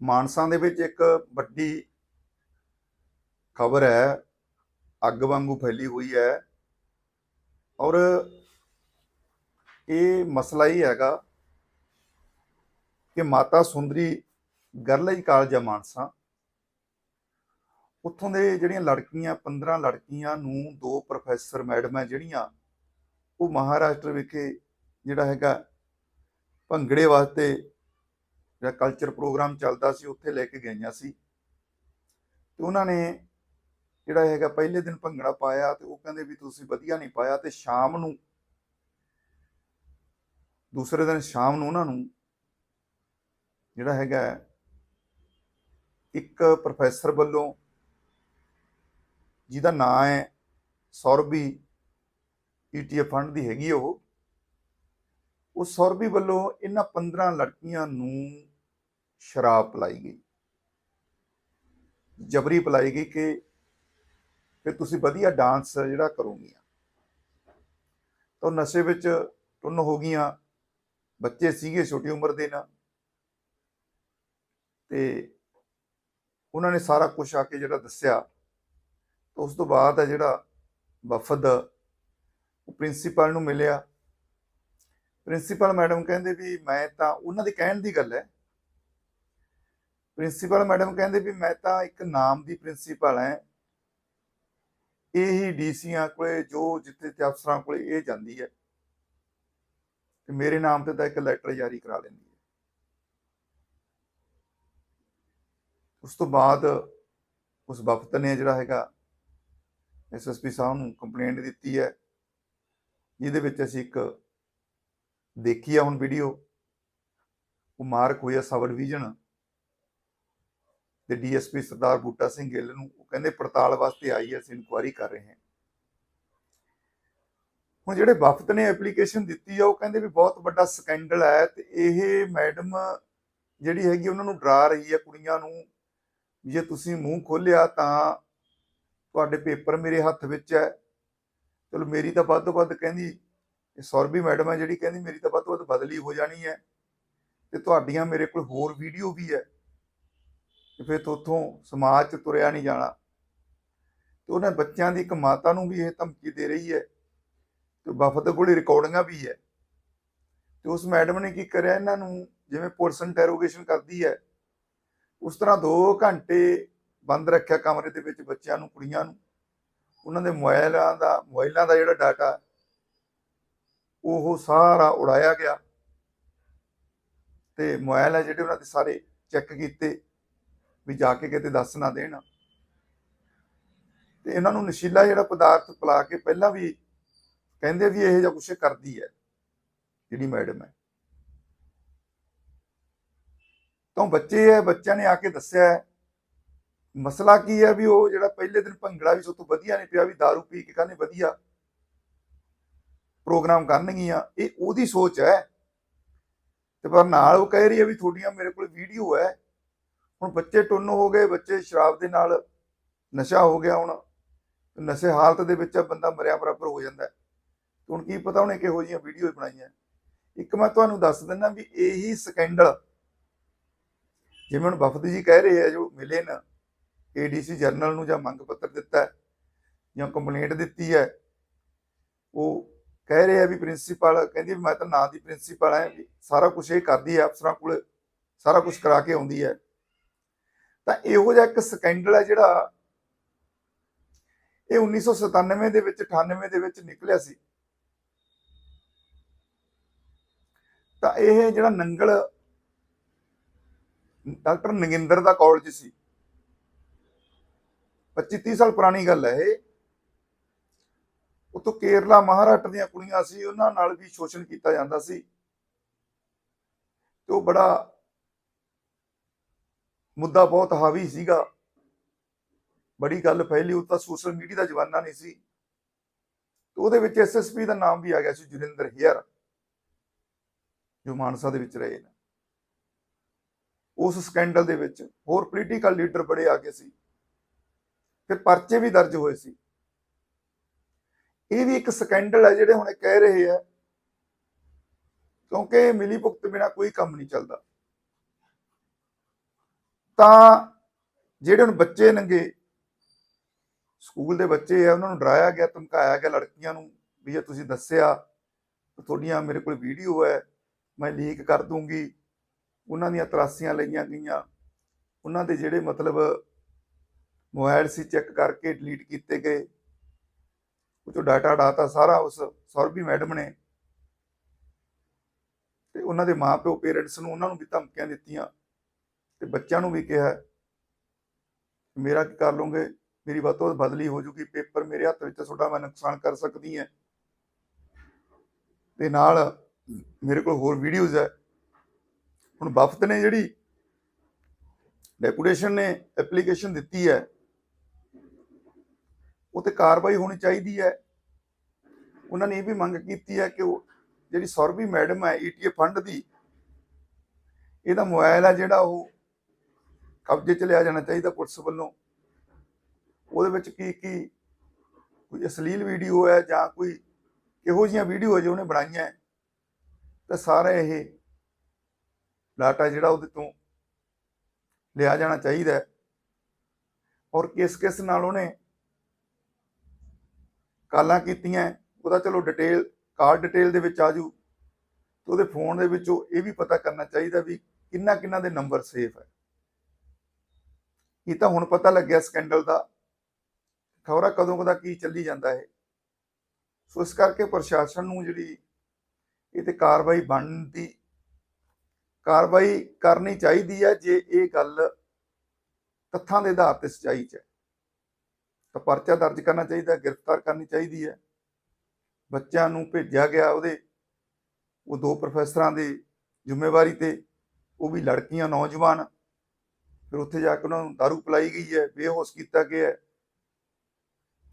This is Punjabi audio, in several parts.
ਮਾਨਸਾ ਦੇ ਵਿੱਚ ਇੱਕ ਵੱਡੀ ਖਬਰ ਹੈ, ਅੱਗ ਵਾਂਗੂ ਫੈਲੀ ਹੋਈ ਹੈ ਔਰ ਇਹ ਮਸਲਾ ਹੀ ਹੈਗਾ ਕਿ ਮਾਤਾ ਸੁੰਦਰੀ ਗਰਲਜ ਕਾਲਜ ਆ ਮਾਨਸਾ। ਉੱਥੋਂ ਦੇ ਜਿਹੜੀਆਂ ਲੜਕੀਆਂ 15 ਲੜਕੀਆਂ ਨੂੰ ਦੋ ਪ੍ਰੋਫੈਸਰ ਮੈਡਮਾਂ ਜਿਹੜੀਆਂ, ਉਹ ਮਹਾਰਾਸ਼ਟਰ ਵਿਖੇ ਜਿਹੜਾ ਹੈਗਾ ਭੰਗੜੇ ਵਾਸਤੇ ਜਿਹੜਾ ਕਲਚਰ ਪ੍ਰੋਗਰਾਮ ਚੱਲਦਾ ਸੀ, ਉੱਥੇ ਲੈ ਕੇ ਗਈਆਂ ਸੀ। ਤੇ ਉਹਨਾਂ ਨੇ ਜਿਹੜਾ ਹੈਗਾ ਪਹਿਲੇ ਦਿਨ ਭੰਗੜਾ ਪਾਇਆ ਤੇ ਉਹ ਕਹਿੰਦੇ ਵੀ ਤੁਸੀਂ ਵਧੀਆ ਨਹੀਂ ਪਾਇਆ ਤੇ ਸ਼ਾਮ ਨੂੰ ਦੂਸਰੇ ਦਿਨ ਸ਼ਾਮ ਨੂੰ ਉਹਨਾਂ ਨੂੰ ਜਿਹੜਾ ਹੈਗਾ ਇੱਕ ਪ੍ਰੋਫੈਸਰ ਵੱਲੋਂ ਜਿਹਦਾ ਨਾਂ ਹੈ ਸੌਰਬੀ ਈਟੀਐਫ ਫੰਡ ਦੀ ਹੈਗੀ ਉਹ ਉਹ ਸੌਰਬੀ ਵੱਲੋਂ ਇਹਨਾਂ 15 ਲੜਕੀਆਂ ਨੂੰ ਸ਼ਰਾਬ ਪਿਲਾਈ ਗਈ। ਜਬਰੀ ਪਿਲਾਈ ਗਈ ਕਿ ਫਿਰ ਤੁਸੀਂ ਵਧੀਆ ਡਾਂਸ ਜਿਹੜਾ ਕਰੋਗੀਆਂ। ਤਾਂ ਉਹ ਨਸ਼ੇ ਵਿੱਚ ਟੁੰਨ ਹੋ ਗਈਆਂ। ਬੱਚੇ ਸੀਗੇ ਛੋਟੀ ਉਮਰ ਦੇ ਨਾਲ। ਤੇ ਉਹਨਾਂ ਨੇ ਸਾਰਾ ਕੁਝ ਆ ਕੇ ਜਿਹੜਾ ਦੱਸਿਆ। ਤਾਂ ਉਸ ਤੋਂ ਬਾਅਦ ਹੈ ਜਿਹੜਾ ਵਫਦ ਉਹ ਪ੍ਰਿੰਸੀਪਲ ਨੂੰ ਮਿਲਿਆ। ਪ੍ਰਿੰਸੀਪਲ ਮੈਡਮ ਕਹਿੰਦੇ ਵੀ ਮੈਂ ਤਾਂ ਉਹਨਾਂ ਦੇ ਕਹਿਣ ਦੀ ਗੱਲ ਹੈ। ਪ੍ਰਿੰਸੀਪਲ ਮੈਡਮ ਕਹਿੰਦੇ ਵੀ ਮੈਂ ਤਾਂ ਇੱਕ ਨਾਮ ਦੀ ਪ੍ਰਿੰਸੀਪਲ ਹਾਂ। ਇਹ ਹੀ ਡੀਸੀਆਂ ਕੋਲੇ, ਜੋ ਜਿੱਥੇ ਤੇ ਅਫਸਰਾਂ ਕੋਲੇ ਇਹ ਜਾਂਦੀ ਹੈ। ਤੇ ਮੇਰੇ ਨਾਮ ਤੇ ਤਾਂ ਇੱਕ ਲੈਟਰ ਜਾਰੀ ਕਰਾ ਲੈਂਦੀ ਹੈ। ਉਸ ਤੋਂ ਬਾਅਦ ਉਸ ਵਫਦ ਨੇ ਜਿਹੜਾ ਹੈਗਾ ਐਸਐਸਪੀ ਸਾਹਿਬ ਨੂੰ ਕੰਪਲੇਂਟ ਦਿੱਤੀ ਹੈ, ਜਿਹਦੇ ਵਿੱਚ ਅਸੀਂ ਇੱਕ ਦੇਖੀ ਆ ਹੁਣ ਵੀਡੀਓ ਉਹ ਮਾਰਕ ਹੋਇਆ ਸਬ ਡਿਵੀਜ਼ਨ ਤੇ ਡੀਐਸਪੀ ਸਰਦਾਰ ਬੂਟਾ ਸਿੰਘ ਗਿੱਲ ਨੂੰ ਉਹ ਕਹਿੰਦੇ ਪੜਤਾਲ ਵਾਸਤੇ ਆਈ ਹੈ ਅਸੀਂ ਇਨਕੁਆਇਰੀ ਕਰ ਰਹੇ ਹਾਂ। ਹੁਣ ਜਿਹੜੇ ਵਫਦ ਨੇ ਐਪਲੀਕੇਸ਼ਨ ਦਿੱਤੀ ਆ, ਉਹ ਕਹਿੰਦੇ ਵੀ ਬਹੁਤ ਵੱਡਾ ਸਕੈਂਡਲ ਹੈ ਤੇ ਇਹ ਮੈਡਮ ਜਿਹੜੀ ਹੈਗੀ ਉਹਨਾਂ ਨੂੰ ਡਰਾ ਰਹੀ ਹੈ ਕੁੜੀਆਂ ਨੂੰ ਵੀ ਜੇ ਤੁਸੀਂ ਮੂੰਹ ਖੋਲਿਆ ਤਾਂ ਤੁਹਾਡੇ ਪੇਪਰ ਮੇਰੇ ਹੱਥ ਵਿੱਚ ਹੈ। ਚਲੋ ਮੇਰੀ ਤਾਂ ਵੱਧ ਤੋਂ ਵੱਧ ਕਹਿੰਦੀ, ਇਹ ਸੌਰਬੀ ਮੈਡਮ ਹੈ ਜਿਹੜੀ ਕਹਿੰਦੀ ਮੇਰੀ ਤਾਂ ਵੱਧ ਤੋਂ ਵੱਧ ਬਦਲੀ ਹੋ ਜਾਣੀ ਹੈ ਤੇ ਤੁਹਾਡੀਆਂ ਮੇਰੇ ਕੋਲ ਹੋਰ ਵੀਡੀਓ ਵੀ ਹੈ। ਤੇ ਫਿਰ ਤੋਥੋਂ ਸਮਾਜ 'ਚ ਤੁਰਿਆ ਨਹੀਂ ਜਾਣਾ। ਤੇ ਉਹਨਾਂ ਬੱਚਿਆਂ ਦੀ ਇੱਕ ਮਾਤਾ ਨੂੰ ਵੀ ਇਹ ਧਮਕੀ ਦੇ ਰਹੀ ਹੈ। ਤੇ ਵਫਦ ਕੋਲ ਰਿਕਾਰਡਿੰਗਾਂ ਵੀ ਹੈ। ਤੇ ਉਸ ਮੈਡਮ ਨੇ ਕੀ ਕਰਿਆ ਇਹਨਾਂ ਨੂੰ? ਜਿਵੇਂ ਪੁਲਿਸ ਇੰਟਰੋਗੇਸ਼ਨ ਕਰਦੀ ਹੈ। ਉਸ ਤਰ੍ਹਾਂ 2 ਘੰਟੇ ਬੰਦ ਰੱਖਿਆ ਕਮਰੇ ਦੇ ਵਿੱਚ ਬੱਚਿਆਂ ਨੂੰ, ਕੁੜੀਆਂ ਨੂੰ। ਉਹਨਾਂ ਦੇ ਮੋਬਾਈਲਾਂ ਦਾ ਮੋਬਾਈਲਾਂ ਦਾ ਜਿਹੜਾ ਡਾਟਾ, ਉਹ ਸਾਰਾ ਉਡਾਇਆ ਗਿਆ। ਤੇ ਮੋਬਾਈਲ ਹੈ ਜਿਹੜੇ ਉਹਨਾਂ ਦੇ ਸਾਰੇ ਚੈੱਕ ਕੀਤੇ। ਵੀ ਜਾ ਕੇ ਕਿਤੇ ਦੱਸ ਨਾ ਦੇਣ। ਤੇ ਇਹਨਾਂ ਨੂੰ ਨਸ਼ੀਲਾ ਜਿਹੜਾ ਪਦਾਰਥ ਪਿਲਾ ਕੇ ਪਹਿਲਾਂ ਵੀ ਕਹਿੰਦੇ ਵੀ ਇਹ ਜਿਹਾ ਕੁਛ ਕਰਦੀ ਹੈ, ਜਿਹੜੀ ਮੈਡਮ ਹੈ। ਤਾਂ ਬੱਚੇ ਹੈ, ਬੱਚਿਆਂ ਨੇ ਆ ਕੇ ਦੱਸਿਆ ਹੈ। ਮਸਲਾ ਕੀ ਹੈ ਵੀ ਉਹ ਜਿਹੜਾ ਪਹਿਲੇ ਦਿਨ ਭੰਗੜਾ ਵੀ ਸੋਤੋਂ ਵਧੀਆ ਨਹੀਂ ਪਿਆ, ਵੀ दारू ਪੀ ਕੇ ਕਹਿੰਦੇ ਵਧੀਆ ਪ੍ਰੋਗਰਾਮ ਕਰਨਗੀਆਂ, ਇਹ ਉਹਦੀ ਸੋਚ ਹੈ। ਤੇ ਪਰ ਨਾਲ ਉਹ ਕਹਿ ਰਹੀ ਹੈ ਵੀ ਤੁਹਾਡੀਆਂ ਮੇਰੇ ਕੋਲ ਵੀਡੀਓ ਹੈ। ਹੁਣ ਬੱਚੇ ਟੁੰਨ ਹੋ ਗਏ, ਬੱਚੇ ਸ਼ਰਾਬ ਦੇ ਨਾਲ ਨਸ਼ਾ ਹੋ ਗਿਆ ਹੁਣ ਨਸ਼ੇ ਹਾਲਤ ਦੇ ਵਿੱਚ ਬੰਦਾ ਮਰਿਆ ਬਰਾਬਰ ਹੋ ਜਾਂਦਾ ਹੈ। ਹੁਣ ਕੀ ਪਤਾ ਉਹਨੇ ਕਿਹੋ ਜਿਹੀਆਂ ਵੀਡੀਓ ਬਣਾਈਆਂ ਇੱਕ ਮੈਂ ਤੁਹਾਨੂੰ ਦੱਸ ਦਿੰਦਾ ਵੀ ਇਹੀ ਸਕੈਂਡਲ ਜਿਵੇਂ ਹੁਣ ਵਫਦ ਜੀ ਕਹਿ ਰਹੇ ਆ, ਜੋ ਮਿਲੇ ਨਾ ਏਡੀਸੀ ਜਰਨਲ ਨੂੰ ਜਾਂ ਮੰਗ ਪੱਤਰ ਦਿੱਤਾ ਜਾਂ ਕੰਪਲੇਂਟ ਦਿੱਤੀ ਹੈ, ਉਹ ਕਹਿ ਰਹੇ ਆ ਵੀ ਪ੍ਰਿੰਸੀਪਲ ਕਹਿੰਦੀ ਵੀ ਮੈਂ ਤਾਂ ਨਾਂ ਦੀ ਪ੍ਰਿੰਸੀਪਲ ਹਾਂ, ਵੀ ਸਾਰਾ ਕੁਝ ਇਹ ਕਰਦੀ ਹੈ, ਅਫਸਰਾਂ ਕੋਲ ਸਾਰਾ ਕੁਝ ਕਰਾ ਕੇ ਆਉਂਦੀ ਹੈ ਤਾਂ ਇਹੋ ਜਿਹਾ ਇੱਕ ਸਕੈਂਡਲ ਹੈ ਜਿਹੜਾ ਇਹ 1997 ਦੇ ਵਿੱਚ 98 ਦੇ ਵਿੱਚ ਨਿਕਲਿਆ ਸੀ। ਤਾਂ ਇਹ ਜਿਹੜਾ ਨੰਗਲ, ਡਾਕਟਰ ਨਗਿੰਦਰ ਦਾ ਕਾਲਜ ਸੀ। 25 30 ਸਾਲ ਪੁਰਾਣੀ ਗੱਲ ਹੈ ਇਹ। ਉਤੋਂ ਕੇਰਲਾ ਮਹਾਰਾਸ਼ਟਰ ਦੀਆਂ ਕੁੜੀਆਂ ਸੀ, ਉਹਨਾਂ ਨਾਲ ਵੀ ਸ਼ੋਸ਼ਣ ਕੀਤਾ ਜਾਂਦਾ ਸੀ। ਤੇ ਉਹ ਬੜਾ ਮੁੱਦਾ ਬਹੁਤ ਹਾਵੀ ਸੀਗਾ। ਬੜੀ ਗੱਲ ਫੈਲੀ, ਉਹ ਤਾਂ ਸੋਸ਼ਲ ਮੀਡੀਆ ਦਾ ਜਮਾਨਾ ਨਹੀਂ ਸੀ। ਉਹਦੇ ਵਿੱਚ ਐਸਐਸਪੀ ਦਾ ਨਾਮ ਵੀ ਆ ਗਿਆ ਸੀ, ਜੁਰਿੰਦਰ ਹੀਅਰ, ਜੋ ਮਾਨਸਾ ਦੇ ਵਿੱਚ ਰਹੇ ਨੇ। ਉਸ ਸਕੈਂਡਲ ਦੇ ਵਿੱਚ ਹੋਰ ਪੋਲੀਟੀਕਲ ਲੀਡਰ ਬੜੇ ਆ ਗਏ ਸੀ। ਫਿਰ ਪਰਚੇ ਵੀ ਦਰਜ ਹੋਏ ਸੀ। ਇਹ ਵੀ ਇੱਕ ਸਕੈਂਡਲ ਹੈ, ਜਿਹੜੇ ਹੁਣ ਕਹਿ ਰਹੇ ਆ ਕਿਉਂਕਿ ਮਿਲੀ ਭੁਗਤ ਬਿਨਾ ਕੋਈ ਕੰਮ ਨਹੀਂ ਚੱਲਦਾ। ਤਾਂ ਜਿਹੜੇ ਹੁਣ ਬੱਚੇ ਨੰਗੇ, ਸਕੂਲ ਦੇ ਬੱਚੇ ਆ, ਉਹਨਾਂ ਨੂੰ ਡਰਾਇਆ ਗਿਆ, ਧਮਕਾਇਆ ਗਿਆ, ਲੜਕੀਆਂ ਨੂੰ ਵੀ ਜੇ ਤੁਸੀਂ ਦੱਸਿਆ, ਤੁਹਾਡੀਆਂ ਮੇਰੇ ਕੋਲ ਵੀਡੀਓ ਹੈ, ਮੈਂ ਲੀਕ ਕਰ ਦੂੰਗੀ। ਉਹਨਾਂ ਦੀਆਂ ਤਰਾਸੀਆਂ ਲਈਆਂ ਗਈਆਂ। ਉਹਨਾਂ ਦੇ ਜਿਹੜੇ ਮਤਲਬ ਮੋਬਾਈਲ ਸੀ ਚੈੱਕ ਕਰਕੇ ਡਿਲੀਟ ਕੀਤੇ ਗਏ। ਉਹ ਚੋਂ ਡਾਟਾ ਡਾਤਾ ਸਾਰਾ ਉਸ ਸੌਰਭੀ ਮੈਡਮ ਨੇ ਤੇ ਉਹਨਾਂ ਦੇ ਮਾਪਿਓ ਪੇਰੈਂਟਸ ਨੂੰ ਉਹਨਾਂ ਨੂੰ ਵੀ ਧਮਕੀਆਂ ਦਿੱਤੀਆਂ। ਤੇ ਬੱਚਿਆਂ ਨੂੰ ਵੀ ਕਿਹਾ, ਮੇਰਾ ਕੀ ਕਰ ਲਓਗੇ? ਮੇਰੀ ਵੱਧ ਤੋਂ ਵੱਧ ਬਦਲੀ ਹੋ ਜੂਗੀ। ਪੇਪਰ ਮੇਰੇ ਹੱਥ ਵਿੱਚ ਤੁਹਾਡਾ ਮੈਂ ਨੁਕਸਾਨ ਕਰ ਸਕਦੀ ਹੈ। ਤੇ ਨਾਲ ਮੇਰੇ ਕੋਲ ਹੋਰ ਵੀਡੀਓਜ਼ ਹੈ। ਹੁਣ ਵਫਦ ਨੇ ਜਿਹੜੀ ਡੈਪੂਟੇਸ਼ਨ ਨੇ ਐਪਲੀਕੇਸ਼ਨ ਦਿੱਤੀ ਹੈ, ਉਹ ਤੇ ਕਾਰਵਾਈ ਹੋਣੀ ਚਾਹੀਦੀ ਹੈ। ਉਹਨਾਂ ਨੇ ਇਹ ਵੀ ਮੰਗ ਕੀਤੀ ਹੈ ਕਿ ਉਹ ਜਿਹੜੀ ਸੌਰਵੀ ਮੈਡਮ ਹੈ ਈਟੀਏ ਫੰਡ ਦੀ, ਇਹਦਾ ਮੋਬਾਈਲ ਹੈ ਜਿਹੜਾ ਉਹ ਕਬਜ਼ੇ 'ਚ ਲਿਆ ਜਾਣਾ ਚਾਹੀਦਾ ਪੁਲਿਸ ਵੱਲੋਂ। ਉਹਦੇ ਵਿੱਚ ਕੀ ਕੀ ਕੋਈ ਅਸ਼ਲੀਲ ਵੀਡੀਓ ਹੈ ਜਾਂ ਕੋਈ ਇਹੋ ਜਿਹੀਆਂ ਵੀਡੀਓ ਜੋ ਉਹਨੇ ਬਣਾਈਆਂ ਤਾਂ ਸਾਰਾ ਇਹ ਡਾਟਾ ਜਿਹੜਾ ਉਹਦੇ ਤੋਂ ਲਿਆ ਜਾਣਾ ਚਾਹੀਦਾ ਔਰ ਕਿਸ ਕਿਸ ਨਾਲ ਉਹਨੇ ਕਾਲਾਂ ਕੀਤੀਆਂ ਉਹਦਾ ਚਲੋ ਡਿਟੇਲ ਕਾਰਡ ਡਿਟੇਲ ਦੇ ਵਿੱਚ ਆਜੂ ਤੇ ਉਹਦੇ ਫੋਨ ਦੇ ਵਿੱਚੋਂ ਇਹ ਵੀ ਪਤਾ ਕਰਨਾ ਚਾਹੀਦਾ ਵੀ ਕਿੰਨਾ ਕਿੰਨਾ ਦੇ ਨੰਬਰ ਸੇਫ ਹੈ। ਇਹ ਤਾਂ ਹੁਣ ਪਤਾ ਲੱਗਿਆ ਸਕੈਂਡਲ ਦਾ। ਖਬਰਾਂ ਕਦੋਂ ਕਦਾ ਕੀ ਚੱਲੀ ਜਾਂਦਾ ਹੈ ਸੋ ਇਸ ਕਰਕੇ ਪ੍ਰਸ਼ਾਸਨ ਨੂੰ ਜਿਹੜੀ ਇਹ ਤੇ ਕਾਰਵਾਈ ਬਣਦੀ, ਕਾਰਵਾਈ ਕਰਨੀ ਚਾਹੀਦੀ ਹੈ ਜੇ ਇਹ ਗੱਲ ਤੱਥਾਂ ਦੇ ਆਧਾਰ ਤੇ ਸਚਾਈ 'ਚ ਹੈ। ਤਾਂ ਪਰਚਾ ਦਰਜ ਕਰਨਾ ਚਾਹੀਦਾ, ਗ੍ਰਿਫਤਾਰ ਕਰਨੀ ਚਾਹੀਦੀ ਹੈ। ਬੱਚਿਆਂ ਨੂੰ ਭੇਜਿਆ ਗਿਆ ਉਹਦੇ, ਉਹ ਦੋ ਪ੍ਰੋਫੈਸਰਾਂ ਦੇ ਜ਼ਿੰਮੇਵਾਰੀ ਤੇ, ਉਹ ਵੀ ਲੜਕੀਆਂ, ਨੌਜਵਾਨ ਫਿਰ ਉੱਥੇ ਜਾ ਕੇ ਉਹਨਾਂ ਨੂੰ ਦਾਰੂ ਪਿਲਾਈ ਗਈ ਹੈ, ਬੇਹੋਸ਼ ਕੀਤਾ ਗਿਆ ਹੈ।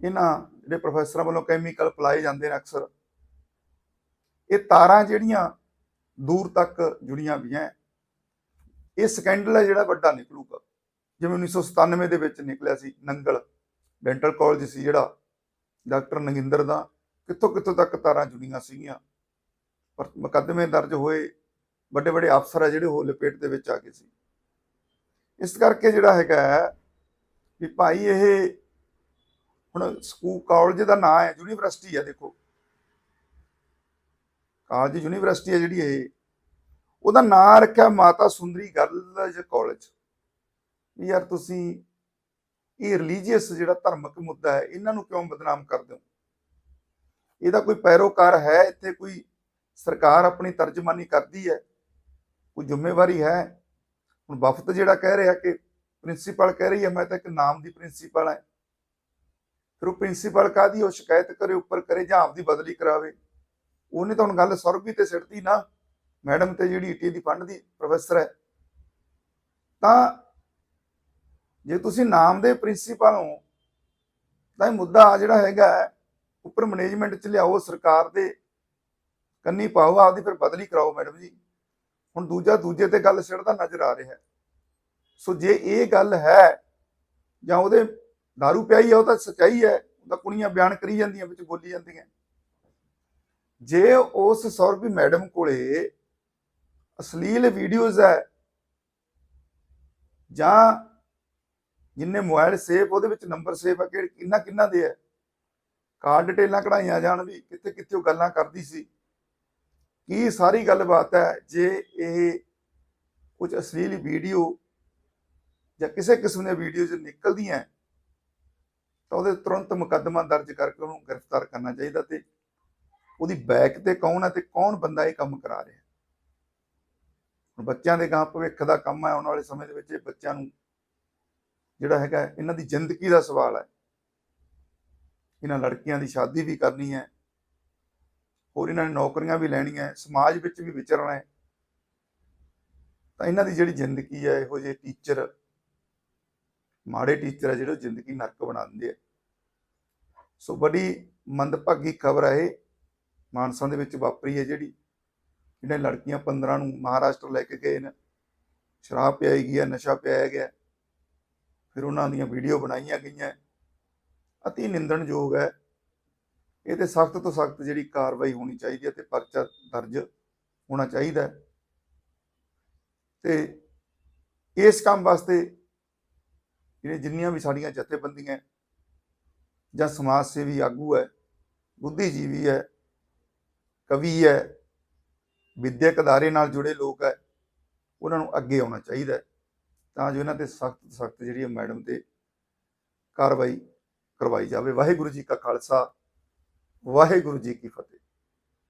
ਇਹਨਾਂ ਜਿਹੜੇ ਪ੍ਰੋਫੈਸਰਾਂ ਵੱਲੋਂ ਕੈਮੀਕਲ ਪਿਲਾਏ ਜਾਂਦੇ ਨੇ ਅਕਸਰ, ਇਹ ਤਾਰਾਂ ਜਿਹੜੀਆਂ ਦੂਰ ਤੱਕ ਜੁੜੀਆਂ ਹੋਈਆਂ ਇਹ ਸਕੈਂਡਲ ਹੈ ਜਿਹੜਾ ਵੱਡਾ ਨਿਕਲੂਗਾ। ਜਿਵੇਂ 1997 ਦੇ ਵਿੱਚ ਨਿਕਲਿਆ ਸੀ ਨੰਗਲ ਡੈਂਟਲ ਕਾਲਜ ਸੀ ਜਿਹੜਾ, ਡਾਕਟਰ ਨਗਿੰਦਰ ਦਾ ਕਿੱਥੋਂ ਕਿੱਥੋਂ ਤੱਕ ਤਾਰਾਂ ਜੁੜੀਆਂ ਸੀਗੀਆਂ। ਪਰ ਮੁਕੱਦਮੇ ਦਰਜ ਹੋਏ ਵੱਡੇ ਵੱਡੇ ਅਫਸਰ ਆ ਜਿਹੜੇ ਉਹ ਲਪੇਟ ਦੇ ਵਿੱਚ ਆ ਗਏ ਸੀ। ਇਸ ਕਰਕੇ ਜਿਹੜਾ ਹੈਗਾ ਹੈ ਵੀ ਭਾਈ ਇਹ ਹੁਣ ਸਕੂਲ ਕਾਲਜ ਦਾ ਨਾਂ ਹੈ, ਯੂਨੀਵਰਸਿਟੀ ਹੈ, ਦੇਖੋ। ਕਾਲਜ ਯੂਨੀਵਰਸਿਟੀ ਹੈ ਜਿਹੜੀ ਇਹ, ਉਹਦਾ ਨਾਂ ਰੱਖਿਆ ਮਾਤਾ ਸੁੰਦਰੀ ਗਰਲਜ਼ ਕਾਲਜ ਵੀ ਯਾਰ ਤੁਸੀਂ ਇਹ ਰਿਲੀਜੀਅਸ ਜਿਹੜਾ ਧਾਰਮਿਕ ਮੁੱਦਾ ਹੈ, ਇਹਨਾਂ ਨੂੰ ਕਿਉਂ ਬਦਨਾਮ ਕਰਦੇ ਹੋ? ਇਹਦਾ ਕੋਈ ਪੈਰੋਕਾਰ ਹੈ, ਇੱਥੇ ਕੋਈ ਸਰਕਾਰ ਆਪਣੀ ਤਰਜਮਾਨੀ ਕਰਦੀ ਹੈ, ਕੋਈ ਜ਼ਿੰਮੇਵਾਰੀ ਹੈ ਹੁਣ ਵਫਦ ਜਿਹੜਾ ਕਹਿ ਰਿਹਾ ਕਿ ਪ੍ਰਿੰਸੀਪਲ ਕਹਿ ਰਹੀ ਹੈ ਮੈਂ ਤਾਂ ਇੱਕ ਨਾਮ ਦੀ ਪ੍ਰਿੰਸੀਪਲ ਹੈ। ਫਿਰ ਉਹ ਪ੍ਰਿੰਸੀਪਲ ਕਾਦੀ ਉਹ ਸ਼ਿਕਾਇਤ ਕਰੇ ਉੱਪਰ ਕਰੇ ਜਾਂ ਆਪਦੀ ਬਦਲੀ ਕਰਾਵੇ। ਉਹਨੇ ਤਾਂ ਹੁਣ ਗੱਲ ਸੌਰਭੀ ਤੇ ਸਿੱਟਦੀ ਨਾ। ਮੈਡਮ ਤੇ ਜਿਹੜੀ ਈਟੀ ਦੀ ਫੰਡ ਦੀ ਪ੍ਰੋਫੈਸਰ ਹੈ। ਤਾਂ ਜੇ ਤੁਸੀਂ ਨਾਮ ਦੇ ਪ੍ਰਿੰਸੀਪਲ ਹੋ ਤਾਂ ਇਹ ਮੁੱਦਾ ਜਿਹੜਾ ਹੈਗਾ ਹੈ, ਉੱਪਰ ਮੈਨੇਜਮੈਂਟ ਚ ਲਿਆਓ ਸਰਕਾਰ ਦੇ ਕੰਨੀ ਪਾਓ ਆਪਦੀ ਫਿਰ ਬਦਲੀ ਕਰਾਓ ਮੈਡਮ ਜੀ। ਹੁਣ ਦੂਜਾ ਦੂਜੇ ਤੇ ਗੱਲ ਸਿੱਟਦਾ ਨਜ਼ਰ ਆ ਰਿਹਾ ਸੋ ਜੇ ਇਹ ਗੱਲ ਹੈ ਜਾਂ ਉਹਦੇ दारू ਪਿਆਈ ਹੈ ਉਹ ਤਾਂ ਸੱਚਾਈ ਹੈ ਉਹਦਾ ਕੁੜੀਆਂ ਬਿਆਨ ਕਰੀ ਜਾਂਦੀਆਂ, ਵਿੱਚ ਬੋਲੀ ਜਾਂਦੀਆਂ। ਜੇ ਉਸ ਸੌਰਭੀ ਮੈਡਮ ਕੋਲੇ ਅਸ਼ਲੀਲ ਵੀਡੀਓਜ਼ ਹੈ ਜਾਂ ਜਿੰਨੇ ਮੋਬਾਈਲ ਸੇਫ ਉਹਦੇ ਵਿੱਚ ਨੰਬਰ ਸੇਫ ਹੈ ਕਿ ਕਿੰਨਾ ਕਿੰਨਾ ਦੇ ਹੈ। ਕਾਰਡ ਡਿਟੇਲਾਂ ਕਢਾਈਆਂ ਜਾਣ ਵੀ, ਕਿੱਥੇ ਕਿੱਥੇ ਉਹ ਗੱਲਾਂ ਕਰਦੀ ਸੀ। ਕੀ ਸਾਰੀ ਗੱਲਬਾਤ ਹੈ? ਜੇ ਇਹ ਕੁਝ ਅਸ਼ਲੀਲ ਵੀਡੀਓ ਜਾਂ ਕਿਸੇ ਕਿਸਮ ਦੀਆਂ ਵੀਡੀਓ ਵੀਡੀਓਜ਼ ਨਿਕਲਦੀਆਂ ਤਾਂ ਉਹਦੇ ਤੁਰੰਤ ਮੁਕੱਦਮਾ ਦਰਜ ਕਰਕੇ ਉਹਨੂੰ ਗ੍ਰਿਫਤਾਰ ਕਰਨਾ ਚਾਹੀਦਾ ਤੇ ਉਹਦੀ ਬੈਕ ਤੇ ਕੌਣ ਹੈ ਤੇ ਕੌਣ ਬੰਦਾ ਇਹ ਕੰਮ ਕਰਾ ਰਿਹਾ ਹੁਣ ਬੱਚਿਆਂ ਦੇ ਗਾਂ ਭਵਿੱਖ ਦਾ ਕੰਮ ਹੈ, ਆਉਣ ਵਾਲੇ ਸਮੇਂ ਦੇ ਵਿੱਚ ਇਹ ਬੱਚਿਆਂ ਨੂੰ ਜਿਹੜਾ ਹੈਗਾ ਇਹਨਾਂ ਦੀ ਜ਼ਿੰਦਗੀ ਦਾ ਸਵਾਲ ਹੈ। ਇਹਨਾਂ ਲੜਕੀਆਂ ਦੀ ਸ਼ਾਦੀ ਵੀ ਕਰਨੀ ਹੈ ਹੋਰ ਇਹਨਾਂ ਨੇ ਨੌਕਰੀਆਂ ਵੀ ਲੈਣੀਆਂ, ਸਮਾਜ ਵਿੱਚ ਵੀ ਵਿਚਰਨਾ ਹੈ। ਤਾਂ ਇਹਨਾਂ ਦੀ ਜਿਹੜੀ ਜ਼ਿੰਦਗੀ ਹੈ, ਇਹੋ ਜਿਹੇ ਟੀਚਰ ਮਾੜੇ ਟੀਚਰ ਹੈ ਜਿਹੜੇ ਉਹ ਜ਼ਿੰਦਗੀ ਨਰਕ ਬਣਾ ਦਿੰਦੇ ਆ। ਸੋ ਬੜੀ ਮੰਦਭਾਗੀ ਖਬਰ ਹੈ ਇਹ, ਮਾਨਸਾ ਦੇ ਵਿੱਚ ਵਾਪਰੀ ਹੈ ਜਿਹੜੀ। ਜਿਹੜੇ ਲੜਕੀਆਂ 15 ਨੂੰ ਮਹਾਰਾਸ਼ਟਰ ਲੈ ਕੇ ਗਏ ਨੇ। ਸ਼ਰਾਬ ਪਿਆਈ ਗਈ ਹੈ, ਨਸ਼ਾ ਪਿਆਇਆ ਗਿਆ। ਫਿਰ ਉਹਨਾਂ ਦੀਆਂ ਵੀਡੀਓ ਬਣਾਈਆਂ ਗਈਆਂ। ਅਤੀ ਨਿੰਦਣਯੋਗ ਹੈ। ਇਹ ਤੇ ਸਖਤ ਤੋਂ ਸਖਤ ਜਿਹੜੀ ਕਾਰਵਾਈ ਹੋਣੀ ਚਾਹੀਦੀ ਹੈ ਤੇ ਪਰਚਾ ਦਰਜ ਹੋਣਾ ਚਾਹੀਦਾ ਹੈ। ਤੇ ਇਸ ਕੰਮ ਵਾਸਤੇ ਜਿਹੜੇ ਜਿੰਨੀਆਂ ਵੀ ਸਾਡੀਆਂ ਜਥੇਬੰਦੀਆਂ ਜਾਂ ਸਮਾਜ ਸੇਵੀ ਆਗੂ ਹੈ, ਬੁੱਧੀਜੀਵੀ ਹੈ, ਕਵੀ ਹੈ, ਵਿਦਿਅਕ ਅਦਾਰੇ ਨਾਲ ਜੁੜੇ ਲੋਕ ਹੈ, ਉਹਨਾਂ ਨੂੰ ਅੱਗੇ ਆਉਣਾ ਚਾਹੀਦਾ ਤਾਂ ਜੋ ਇਹਨਾਂ ਤੇ ਸਖਤ ਸਖਤ ਜਿਹੜੀ ਮੈਡਮ ਤੇ ਕਾਰਵਾਈ ਕਰਵਾਈ ਜਾਵੇ। ਵਾਹਿਗੁਰੂ ਜੀ ਕਾ ਖਾਲਸਾ ਵਾਹਿਗੁਰੂ ਜੀ ਕੀ ਫਤਿਹ।